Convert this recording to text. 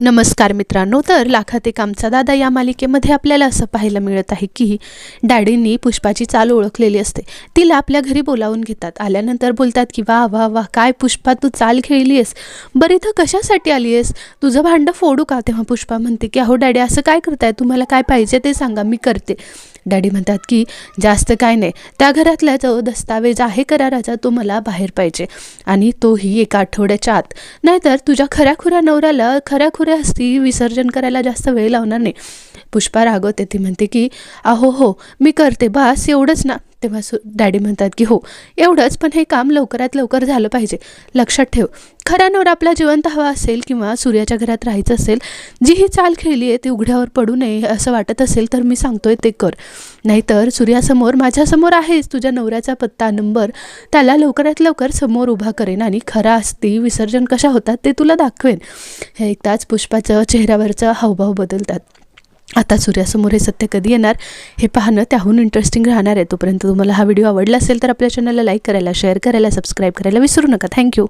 नमस्कार मित्रांनो तर लाखात एक आमचा दादा या मालिकेमध्ये आपल्याला असं पाहायला मिळत आहे की डॅडींनी पुष्पाची चाल ओळखलेली असते. तिला आपल्या घरी बोलावून घेतात. आल्यानंतर बोलतात की वा वा वा काय पुष्पा तू चाल खेळली आहेस बरं इथं कशासाठी आली आहेस तुझं भांडं फोडू का? तेव्हा पुष्पा म्हणते की अहो डॅडी असं काय करताय? तुम्हाला काय पाहिजे ते सांगा मी करते. डॅडी म्हणतात की जास्त काय नाही. त्या घरातला जो दस्तावेज आहे कराराचा तो मला बाहेर पाहिजे आणि तोही एका आठवड्याच्या आत. नाहीतर तुझ्या खऱ्याखुऱ्या नवऱ्याला खऱ्याखुऱ्या हस्ती विसर्जन करायला जास्त वेळ लावणार नाही. पुष्पा रागवते ती म्हणते की अहो हो मी करते बास एवढंच ना. तेव्हा सु डॅडी म्हणतात की हो एवढंच पण हे काम लवकरात लवकर झालं पाहिजे. लक्षात ठेव खरा नवरा आपला जिवंत हवा असेल किंवा सूर्याच्या घरात राहायचं असेल जी ही चाल खेळली आहे ती उघड्यावर पडू नये असं वाटत असेल तर मी सांगतोय ते कर. नाहीतर सूर्यासमोर माझ्यासमोर आहेच तुझ्या नवऱ्याचा पत्ता नंबर त्याला लवकरात लवकर समोर उभा करेन आणि खरा असती विसर्जन कशा होतात ते तुला दाखवेन. हे एकदाच पुष्पाचं चेहऱ्यावरचं हावभाव बदलतात. आता सूर्यासमोर हे सत्य कधी येणार हे पाहणं त्याहून इंटरेस्टिंग राहणार आहे. तोपर्यंत तुम्हाला हा व्हिडिओ आवडला असेल तर आपल्या चॅनलला लाईक करायला शेअर करायला सबस्क्राईब करायला विसरू नका. थँक्यू